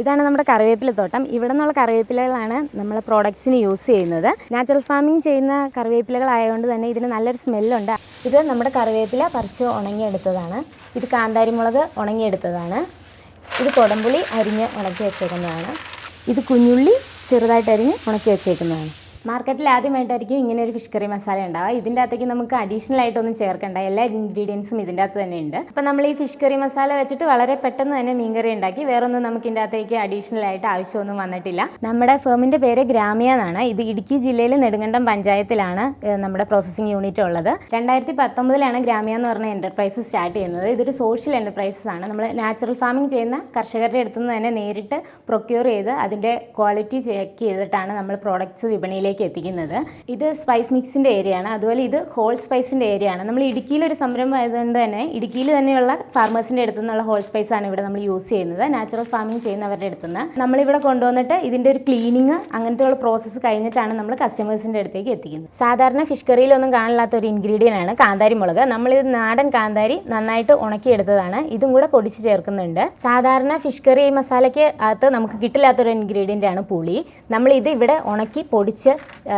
ഇതാണ് നമ്മുടെ കറിവേപ്പില തോട്ടം. ഇവിടെ നിന്നുള്ള കറിവേപ്പിലകളാണ് നമ്മൾ പ്രോഡക്ട്സിന് യൂസ് ചെയ്യുന്നത്. നാച്ചുറൽ ഫാമിംഗ് ചെയ്യുന്ന കറിവേപ്പിലകളായതുകൊണ്ട് തന്നെ ഇതിന് നല്ലൊരു സ്മെല്ലുണ്ട് ഇത് നമ്മുടെ കറിവേപ്പില പറിച്ച് ഉണങ്ങിയെടുത്തതാണ്. ഇത് കാന്താരിമുളക് ഉണങ്ങിയെടുത്തതാണ്. ഇത് കൊടമ്പുളി അരിഞ്ഞ് ഉണക്കി വെച്ചേക്കുന്നതാണ്. ഇത് കുഞ്ഞുള്ളി ചെറുതായിട്ട് അരിഞ്ഞ് ഉണക്കി വെച്ചേക്കുന്നതാണ്. മാർക്കറ്റിൽ ആദ്യമായിട്ടായിരിക്കും ഇങ്ങനെ ഒരു ഫിഷ് കറി മസാല ഉണ്ടാവുക. ഇതിന്റെ അകത്തേക്ക് നമുക്ക് അഡീഷണൽ ആയിട്ടൊന്നും ചേർക്കേണ്ട. എല്ലാ ഇൻഗ്രീഡിയൻസും ഇതിന്റെ അകത്ത് തന്നെ ഉണ്ട് അപ്പോൾ നമ്മൾ ഈ ഫിഷ് കറി മസാല വെച്ചിട്ട് വളരെ പെട്ടെന്ന് തന്നെ മീൻ കറി ഉണ്ടാക്കി. വേറൊന്നും നമുക്ക് ഇതിന്റെ അകത്തേക്ക് അഡീഷണൽ ആയിട്ട് ആവശ്യമൊന്നും വന്നിട്ടില്ല. നമ്മുടെ ഫേമിന്റെ പേര് ഗ്രാമിയ എന്നാണ്. ഇത് ഇടുക്കി ജില്ലയിൽ നെടുങ്കണ്ടം പഞ്ചായത്തിലാണ് നമ്മുടെ പ്രോസസ്സിംഗ് യൂണിറ്റ് ഉള്ളത്. രണ്ടായിരത്തി പത്തൊമ്പതിലാണ് ഗ്രാമിയ എന്ന് പറഞ്ഞ എന്റർപ്രൈസ് സ്റ്റാർട്ട് ചെയ്യുന്നത്. ഇതൊരു സോഷ്യൽ എന്റർപ്രൈസസ് ആണ്. നമ്മൾ നാച്ചുറൽ ഫാമിംഗ് ചെയ്യുന്ന കർഷകരുടെ അടുത്തുനിന്ന് തന്നെ നേരിട്ട് പ്രൊക്യൂർ ചെയ്ത് അതിന്റെ ക്വാളിറ്റി ചെക്ക് ചെയ്തിട്ടാണ് നമ്മൾ പ്രോഡക്റ്റ്സ് വിപണിയിലേക്ക് എത്തിക്കുന്നത്. ഇത് സ്പൈസ് മിക്സിന്റെ ഏരിയ ആണ്. അതുപോലെ ഇത് ഹോൾ സ്പൈസിന്റെ ഏരിയ ആണ്. നമ്മൾ ഇടുക്കിയിൽ ഒരു സംരംഭം ആയതുകൊണ്ട് തന്നെ ഇടുക്കിയിൽ തന്നെയുള്ള ഫാർമേഴ്സിന്റെ അടുത്തു നിന്നുള്ള ഹോൾ സ്പൈസ് ആണ് ഇവിടെ നമ്മൾ യൂസ് ചെയ്യുന്നത്. നാച്ചുറൽ ഫാമിംഗ് ചെയ്യുന്നവരുടെ അടുത്ത് നിന്ന്. നമ്മളിവിടെ കൊണ്ടുവന്നിട്ട് ഇതിന്റെ ഒരു ക്ലീനിങ് അങ്ങനത്തെ ഉള്ള പ്രോസസ്സ് കഴിഞ്ഞിട്ടാണ് നമ്മൾ കസ്റ്റമേഴ്സിന്റെ അടുത്തേക്ക് എത്തിക്കുന്നത്. സാധാരണ ഫിഷ് കറിയിലൊന്നും കാണില്ലാത്ത ഒരു ഇൻഗ്രീഡിയന്റ് ആണ് കാന്താരി മുളക്. നമ്മളിത് നാടൻ കാന്താരി നന്നായിട്ട് ഉണക്കിയെടുത്തതാണ്. ഇതും കൂടെ പൊടിച്ച് ചേർക്കുന്നുണ്ട്. സാധാരണ ഫിഷ് കറി മസാലയ്ക്ക് അകത്ത് നമുക്ക് കിട്ടില്ലാത്തൊരു ഇൻഗ്രീഡിയന്റ് ആണ് പുളി. നമ്മൾ ഇത് ഇവിടെ ഉണക്കി പൊടിച്ച്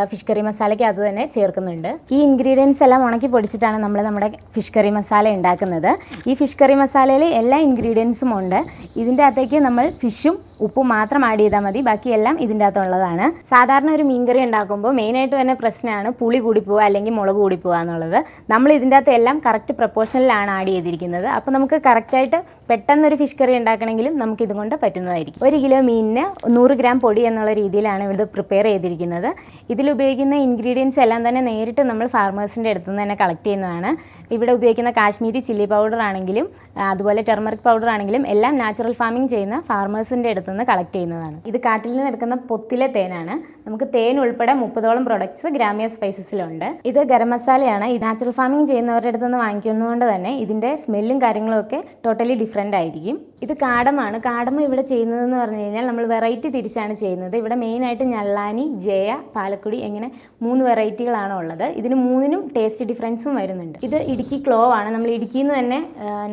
ഫിഷ് കറി മസാലയ്ക്ക് അത് തന്നെ ചേർക്കുന്നുണ്ട്. ഈ ഇൻഗ്രീഡിയൻസ് എല്ലാം ഉണക്കി പൊടിച്ചിട്ടാണ് നമ്മൾ നമ്മുടെ ഫിഷ് കറി മസാല ഉണ്ടാക്കുന്നത്. ഈ ഫിഷ് കറി മസാലയിൽ എല്ലാ ഇൻഗ്രീഡിയൻസും ഉണ്ട്. ഇതിന്റെ അകത്തേക്ക് നമ്മൾ ഫിഷും ഉപ്പും മാത്രം ആഡ് ചെയ്താൽ മതി. ബാക്കിയെല്ലാം ഇതിന്റെ അകത്തുള്ളതാണ് സാധാരണ ഒരു മീൻകറി ഉണ്ടാക്കുമ്പോൾ മെയിനായിട്ട് തന്നെ പ്രശ്നമാണ് പുളി കൂടി പോവുക അല്ലെങ്കിൽ മുളക് കൂടി പോവുക എന്നുള്ളത്. നമ്മൾ ഇതിന്റെ അകത്ത് എല്ലാം കറക്റ്റ് പ്രപ്പോർഷനിലാണ് ആഡ് ചെയ്തിരിക്കുന്നത്. അപ്പോൾ നമുക്ക് കറക്റ്റായിട്ട് പെട്ടെന്ന് ഒരു ഫിഷ് കറി ഉണ്ടാക്കണമെങ്കിലും നമുക്ക് ഇതുകൊണ്ട് പറ്റുന്നതായിരിക്കും. ഒരു കിലോ മീനിന് നൂറ് ഗ്രാം പൊടി എന്നുള്ള രീതിയിലാണ് ഇത് പ്രിപ്പയർ ചെയ്തിരിക്കുന്നത്. ഇതിൽ ഉപയോഗിക്കുന്ന ഇൻഗ്രീഡിയൻസ് എല്ലാം തന്നെ നേരിട്ട് നമ്മൾ ഫാർമേഴ്സിന്റെ അടുത്ത് നിന്ന് തന്നെ കളക്ട് ചെയ്യുന്നതാണ്. ഇവിടെ ഉപയോഗിക്കുന്ന കാശ്മീരി ചില്ലി പൗഡർ ആണെങ്കിലും അതുപോലെ ടെർമറിക് പൗഡർ ആണെങ്കിലും എല്ലാം നാച്ചുറൽ ഫാമിംഗ് ചെയ്യുന്ന ഫാർമേഴ്സിന്റെ അടുത്ത് നിന്ന് കളക്ട് ചെയ്യുന്നതാണ്. ഇത് കാട്ടിൽ നിന്ന് എടുക്കുന്ന പൊത്തിലെ തേനാണ്. നമുക്ക് തേൻ ഉൾപ്പെടെ മുപ്പതോളം പ്രൊഡക്ട്സ് ഗ്രാമിയ സ്പൈസസിലുണ്ട് ഇത് ഗരം മസാലയാണ്. ഈ നാച്ചുറൽ ഫാമിംഗ് ചെയ്യുന്നവരുടെ അടുത്ത് നിന്ന് വാങ്ങിക്കുന്നതുകൊണ്ട് തന്നെ ഇതിന്റെ സ്മെല്ലും കാര്യങ്ങളും ഒക്കെ ടോട്ടലി ഡിഫറെന്റ് ആയിരിക്കും. ഇത് കാടമാണ്. കാടമ ഇവിടെ ചെയ്യുന്നതെന്ന് പറഞ്ഞു കഴിഞ്ഞാൽ നമ്മൾ വെറൈറ്റി തിരിച്ചാണ് ചെയ്യുന്നത്. ഇവിടെ മെയിൻ ആയിട്ട് ഞള്ളാനി ജയ പാലക്കുടി എങ്ങനെ മൂന്ന് വെറൈറ്റികളാണ് ഉള്ളത്. ഇതിന് മൂന്നിനും ടേസ്റ്റ് ഡിഫറൻസും വരുന്നുണ്ട്. ഇത് ഇടുക്കി ക്ലോ ആണ്. നമ്മൾ ഇടുക്കിയിൽ നിന്ന് തന്നെ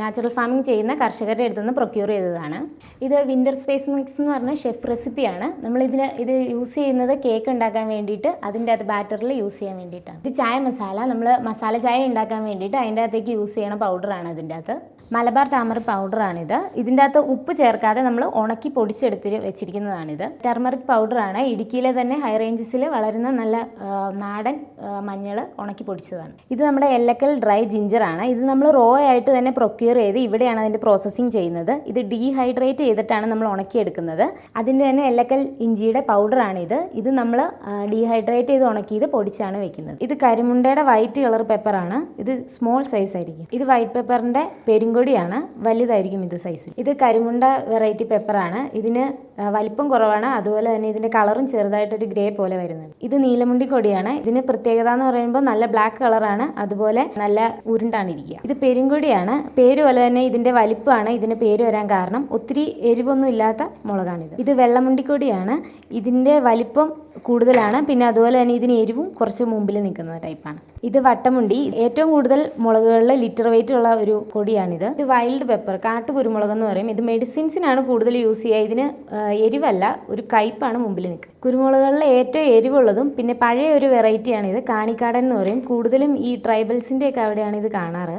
നാച്ചുറൽ ഫാമിംഗ് ചെയ്യുന്ന കർഷകരുടെ അടുത്ത് നിന്ന് പ്രൊക്യൂർ ചെയ്തതാണ്. ഇത് വിന്റർ സ്പേസ് മിക്സ് എന്ന് പറഞ്ഞ ഷെഫ് റെസിപ്പിയാണ് നമ്മൾ ഇതിന് ഇത് യൂസ് ചെയ്യുന്നത് കേക്ക് ഉണ്ടാക്കാൻ വേണ്ടിയിട്ട് അതിന്റെ അത് ബാറ്ററിൽ യൂസ് ചെയ്യാൻ വേണ്ടിയിട്ടാണ്. ഇത് ചായ മസാല നമ്മൾ മസാല ചായ ഉണ്ടാക്കാൻ വേണ്ടിയിട്ട് അതിന്റെ അകത്തേക്ക് യൂസ് ചെയ്യണ പൗഡറാണ് അതിന്റെ അകത്ത്. മലബാർ ടാമർ പൗഡറാണിത്. ഇതിന്റെ അകത്ത് ഉപ്പ് ചേർക്കാതെ നമ്മൾ ഉണക്കി പൊടിച്ചെടുത്ത് വെച്ചിരിക്കുന്നതാണിത്. ടർമറിക് പൗഡറാണ്. ഇടുക്കിയിലെ തന്നെ ഹൈ റേഞ്ചസിൽ വളരുന്ന നല്ല നാടൻ മഞ്ഞൾ ഉണക്കി പൊടിച്ചതാണ്. ഇത് നമ്മുടെ എല്ലക്കൽ ഡ്രൈ ജിഞ്ചറാണ് ഇത് നമ്മൾ റോ ആയിട്ട് തന്നെ പ്രൊക്യൂർ ചെയ്ത് ഇവിടെയാണ് അതിന്റെ പ്രോസസ്സിങ് ചെയ്യുന്നത്. ഇത് ഡീഹൈഡ്രേറ്റ് ചെയ്തിട്ടാണ് നമ്മൾ ഉണക്കിയെടുക്കുന്നത്. അതിന്റെ തന്നെ എല്ലക്കൽ ഇഞ്ചിയുടെ പൗഡറാണിത്. ഇത് നമ്മൾ ഡീഹൈഡ്രേറ്റ് ചെയ്ത് ഉണക്കിയത് പൊടിച്ചാണ് വെക്കുന്നത്. ഇത് കരിമുണ്ടയുടെ വൈറ്റ് കളർ പെപ്പറാണ്. ഇത് സ്മോൾ സൈസ് ആയിരിക്കും ഇത് വൈറ്റ് പെപ്പറിന്റെ പെരുങ്കൊടിയാണ് വലുതായിരിക്കും ഇത് സൈസ് ഇത് കരിമുണ്ട വെറൈറ്റി പെപ്പറാണ് ഇതിന് വലിപ്പം കുറവാണ്. അതുപോലെ തന്നെ ഇതിന്റെ കളറും ചെറുതായിട്ടൊരു ഗ്രേ പോലെ വരുന്നത് ഇത് നീലമുണ്ടി കൊടിയാണ് ഇതിന് പ്രത്യേകത എന്ന് പറയുമ്പോൾ നല്ല ബ്ലാക്ക് കളറാണ് അതുപോലെ നല്ല ഉരുണ്ടാണ് ഇരിക്കുക. ഇത് പെരുങ്കൊടിയാണ് പേര് പോലെ തന്നെ ഇതിന്റെ വലിപ്പമാണ്. ഇതിന് പേര് വരാൻ കാരണം ഒത്തിരി എരിവൊന്നും ഇല്ലാത്ത മുളകാണിത്. ഇത് വെള്ളമുണ്ടിക്കൊടിയാണ് ഇതിന്റെ വലിപ്പം കൂടുതലാണ്. പിന്നെ അതുപോലെ തന്നെ ഇതിന് എരിവും കുറച്ച് മുമ്പിൽ നിൽക്കുന്ന ടൈപ്പാണ്. ഇത് വട്ടമുണ്ടി. ഏറ്റവും കൂടുതൽ മുളകുകളിൽ ലിറ്റർ വെയിറ്റ് ഉള്ള ഒരു കൊടിയാണിത് ഇത് വൈൽഡ് പെപ്പർ കാട്ടു കുരുമുളക് എന്ന് പറയും. ഇത് മെഡിസിൻസിനാണ് കൂടുതൽ യൂസ് ചെയ്യുക. ഇതിന് എരിവല്ല ഒരു കയ്പാണ് മുമ്പിൽ നിൽക്കുക. കുരുമുളകുകളിൽ ഏറ്റവും എരിവുള്ളതും പിന്നെ പഴയ ഒരു വെറൈറ്റിയാണ് ഇത്. കാണിക്കാടൻ എന്ന് പറയും. കൂടുതലും ഈ ട്രൈബൽസിന്റെ ഒക്കെ അവിടെയാണ് ഇത് കാണാറ്.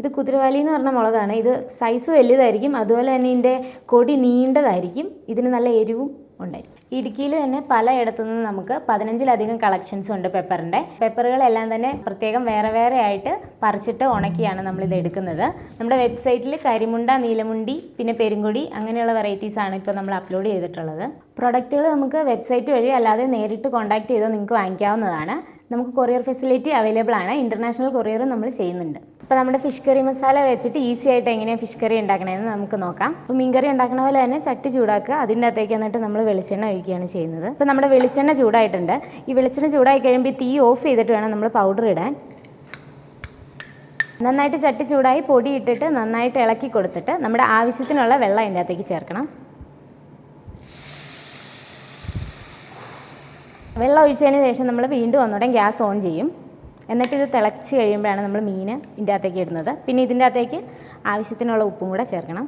ഇത് കുതിരവാലി എന്ന് പറഞ്ഞ മുളകാണ്. ഇത് സൈസ് വലുതായിരിക്കും. അതുപോലെ തന്നെ ഇതിന്റെ കൊടി നീണ്ടതായിരിക്കും. ഇതിന് നല്ല എരിവും ഉണ്ടായിരിക്കും ഇടുക്കിയിൽ തന്നെ പലയിടത്തു നിന്ന് നമുക്ക് പതിനഞ്ചിലധികം കളക്ഷൻസ് ഉണ്ട് പെപ്പറിന്റെ പെപ്പറുകളെല്ലാം തന്നെ പ്രത്യേകം വേറെ വേറെ ആയിട്ട് പറിച്ചിട്ട് ഉണക്കിയാണ് നമ്മളിത് എടുക്കുന്നത്. നമ്മുടെ വെബ്സൈറ്റിൽ കരിമുണ്ട നീലമുണ്ടി പിന്നെ പെരുങ്കൊടി അങ്ങനെയുള്ള വെറൈറ്റീസ് ആണ് ഇപ്പോൾ നമ്മൾ അപ്ലോഡ് ചെയ്തിട്ടുള്ളത്. പ്രൊഡക്റ്റുകൾ നമുക്ക് വെബ്സൈറ്റ് വഴി അല്ലാതെ നേരിട്ട് കോൺടാക്ട് ചെയ്താൽ നിങ്ങൾക്ക് വാങ്ങിക്കാവുന്നതാണ്. നമുക്ക് കൊറിയർ ഫെസിലിറ്റി അവൈലബിൾ ആണ്. ഇന്റർനാഷണൽ കൊറിയറും നമ്മൾ ചെയ്യുന്നുണ്ട്. അപ്പോൾ നമ്മുടെ ഫിഷ് കറി മസാല വെച്ചിട്ട് ഈസി ആയിട്ട് എങ്ങനെയാണ് ഫിഷ് കറി ഉണ്ടാക്കണമെന്ന് നമുക്ക് നോക്കാം. അപ്പോൾ മീൻ കറി ഉണ്ടാക്കുന്ന പോലെ തന്നെ ചട്ടി ചൂടാക്കുക. അതിന്റെ അകത്തേക്ക് എന്നിട്ട് നമ്മൾ വെളിച്ചെണ്ണ ഒഴിക്കുകയാണ് ചെയ്യുന്നത്. അപ്പോൾ നമ്മുടെ വെളിച്ചെണ്ണ ചൂടായിട്ടുണ്ട്. ഈ വെളിച്ചെണ്ണ ചൂടായി കഴിയുമ്പോൾ തീ ഓഫ് ചെയ്തിട്ട് വേണം നമ്മൾ പൗഡർ ഇടാൻ. നന്നായിട്ട് ചട്ടി ചൂടായി പൊടി ഇട്ടിട്ട് നന്നായിട്ട് ഇളക്കി കൊടുത്തിട്ട് നമ്മുടെ ആവശ്യത്തിനുള്ള വെള്ളം അതിന്റെ അകത്തേക്ക് ചേർക്കണം. വെള്ളം ഒഴിച്ചതിന് ശേഷം നമ്മൾ വീണ്ടും ഒന്നുകൂടെ ഗ്യാസ് ഓൺ ചെയ്യും. എന്നിട്ട് ഇത് തിളച്ച് കഴിയുമ്പോഴാണ് നമ്മൾ മീൻ ഇതിന്റെ അകത്തേക്ക് ഇടുന്നത്. പിന്നെ ഇതിന്റെ അകത്തേക്ക് ആവശ്യത്തിനുള്ള ഉപ്പും കൂടെ ചേർക്കണം.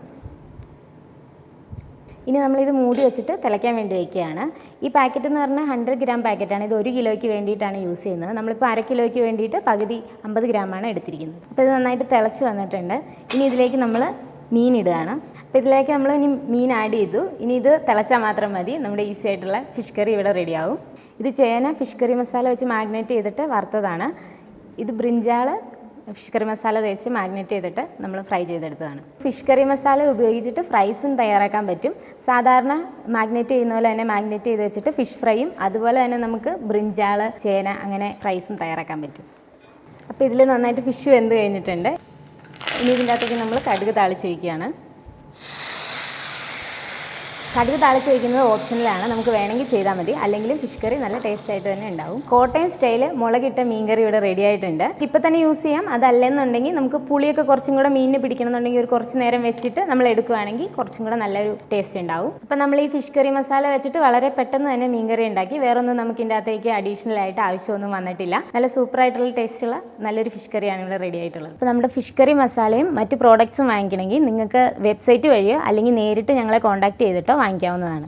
ഇനി നമ്മളിത് മൂടി വെച്ചിട്ട് തിളയ്ക്കാൻ വേണ്ടി വയ്ക്കുകയാണ്. ഈ പാക്കറ്റ് എന്ന് പറഞ്ഞാൽ ഹൺഡ്രഡ് ഗ്രാം പാക്കറ്റാണ് ഇത് ഒരു കിലോയ്ക്ക് വേണ്ടിയിട്ടാണ് യൂസ് ചെയ്യുന്നത്. നമ്മളിപ്പോൾ അര കിലോയ്ക്ക് വേണ്ടിയിട്ട് പകുതി അമ്പത് ഗ്രാമാണ് എടുത്തിരിക്കുന്നത്. അപ്പോൾ ഇത് നന്നായിട്ട് തിളച്ച് വന്നിട്ടുണ്ട്. ഇനി ഇതിലേക്ക് നമ്മൾ മീൻ ഇടുകയാണ്. അപ്പോൾ ഇതിലേക്ക് നമ്മൾ ഇനി മീൻ ആഡ് ചെയ്തു. ഇനി ഇത് തിളച്ചാൽ മാത്രം മതി. നമ്മുടെ ഈസി ആയിട്ടുള്ള ഫിഷ് കറി ഇവിടെ റെഡിയാവും ഇത് ചേന ഫിഷ് കറി മസാല വെച്ച് മാഗ്നേറ്റ് ചെയ്തിട്ട് വറുത്തതാണ്. ഇത് ബ്രിഞ്ചാൾ ഫിഷ് കറി മസാല തേച്ച് മാഗ്നേറ്റ് ചെയ്തിട്ട് നമ്മൾ ഫ്രൈ ചെയ്തെടുത്തതാണ്. ഫിഷ് കറി മസാല ഉപയോഗിച്ചിട്ട് ഫ്രൈസും തയ്യാറാക്കാൻ പറ്റും. സാധാരണ മാഗ്നേറ്റ് ചെയ്യുന്ന പോലെ തന്നെ മാഗ്നേറ്റ് ചെയ്ത് വെച്ചിട്ട് ഫിഷ് ഫ്രൈയും അതുപോലെ തന്നെ നമുക്ക് ബ്രിഞ്ചാൾ ചേന അങ്ങനെ ഫ്രൈസും തയ്യാറാക്കാൻ പറ്റും. അപ്പോൾ ഇതിൽ നന്നായിട്ട് ഫിഷ് വെന്ത് കഴിഞ്ഞിട്ടുണ്ട്. ഇനി ഇതിന്റെ അകത്തേക്ക് നമ്മൾ കടുക് താളിച്ച് വയ്ക്കുകയാണ് കടുക് താളിച്ച് വയ്ക്കുന്നത് ഓപ്ഷനിലാണ്. നമുക്ക് വേണമെങ്കിൽ ചെയ്താൽ മതി. അല്ലെങ്കിലും ഫിഷ് കറി നല്ല ടേസ്റ്റ് ആയിട്ട് തന്നെ ഉണ്ടാവും. കോട്ടയം സ്റ്റൈൽ മുളകിട്ട മീൻ കറി ഇവിടെ റെഡി ആയിട്ടുണ്ട്. ഇപ്പം തന്നെ യൂസ് ചെയ്യാം. അതല്ലെന്നുണ്ടെങ്കിൽ നമുക്ക് പുളിയൊക്കെ കുറച്ചും കൂടെ മീനിന് പിടിക്കണമെന്നുണ്ടെങ്കിൽ ഒരു കുറച്ച് നേരം വെച്ചിട്ട് നമ്മൾ എടുക്കുകയാണെങ്കിൽ കുറച്ചും കൂടെ നല്ലൊരു ടേസ്റ്റ് ഉണ്ടാവും. അപ്പം നമ്മൾ ഈ ഫിഷ് കറി മസാല വെച്ചിട്ട് വളരെ പെട്ടെന്ന് തന്നെ മീൻ കറി ഉണ്ടാക്കി. വേറൊന്നും നമുക്ക് ഇതിന്റെ അകത്തേക്ക് അഡീഷണൽ ആയിട്ട് ആവശ്യമൊന്നും വന്നിട്ടില്ല. നല്ല സൂപ്പർ ആയിട്ടുള്ള ടേസ്റ്റുള്ള നല്ലൊരു ഫിഷ് കറിയാണ് ഇവിടെ റെഡി ആയിട്ടുള്ളത്. അപ്പോൾ നമ്മുടെ ഫിഷ് കറി മസാലയും മറ്റ് പ്രോഡക്ട്സും വാങ്ങിക്കണമെങ്കിൽ നിങ്ങൾക്ക് വെബ്സൈറ്റ് വഴിയോ അല്ലെങ്കിൽ നേരിട്ട് ഞങ്ങളെ കോൺടാക്ട് ചെയ്തിട്ടോ വാങ്ങിക്കാവുന്നതാണ്.